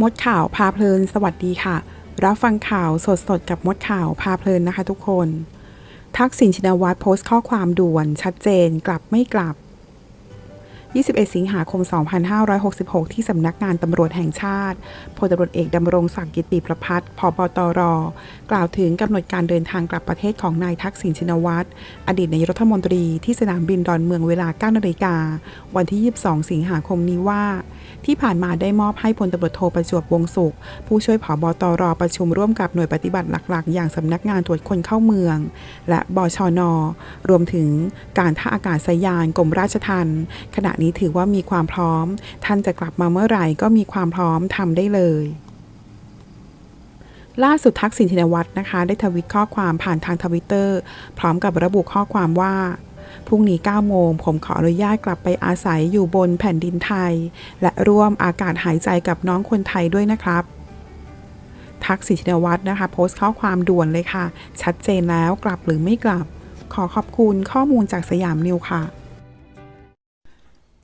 มดข่าวพาเพลิน สวัสดีค่ะ รับฟังข่าวสดๆ กับมดข่าวพาเพลินนะคะทุกคน ทักษิณชินวัตรโพสต์ข้อความด่วนชัดเจนกลับไม่กลับ 21 สิงหาคม 2566 ที่สำนักงานตำรวจแห่งชาติ พลตำรวจเอกดำรงศักดิ์กิติประพัฒน์ผบตร กล่าวถึงกำหนดการเดินทางกลับประเทศของนายทักษิณชินวัตร อดีตนายรัฐมนตรีที่สนามบินดอนเมืองเวลา 9 นาฬิกา วันที่ 22 สิงหาคมนี้ว่า ที่ผ่านมาได้มอบให้พลตำรวจโทประจวบวงสุข ผู้ช่วยผบตร ประชุมร่วมกับหน่วยปฏิบัติหลัก ๆ อย่างสำนักงานตรวจคนเข้าเมือง และบชน รวมถึงการท่าอากาศยานกรมราชทัณฑ์ขณะนี้ถือว่ามีความพร้อม ท่านจะกลับมาเมื่อไหร่ก็มีความพร้อมทำได้เลยล่าสุดทักษิณชินวัตรนะคะ ได้ทวิตข้อความผ่านทางทวิตเตอร์พร้อมกับระบุข้อความว่า พรุ่งนี้ 9 โมง ผมขออนุญาตกลับไปอาศัยอยู่บนแผ่นดินไทย และร่วมอากาศหายใจกับน้องคนไทยด้วยนะครับ ทักษิณชินวัตรนะคะ โพสต์ข้อความด่วนเลยค่ะ ชัดเจนแล้วกลับหรือไม่กลับ ขอขอบคุณข้อมูลจากสยามนิวค่ะ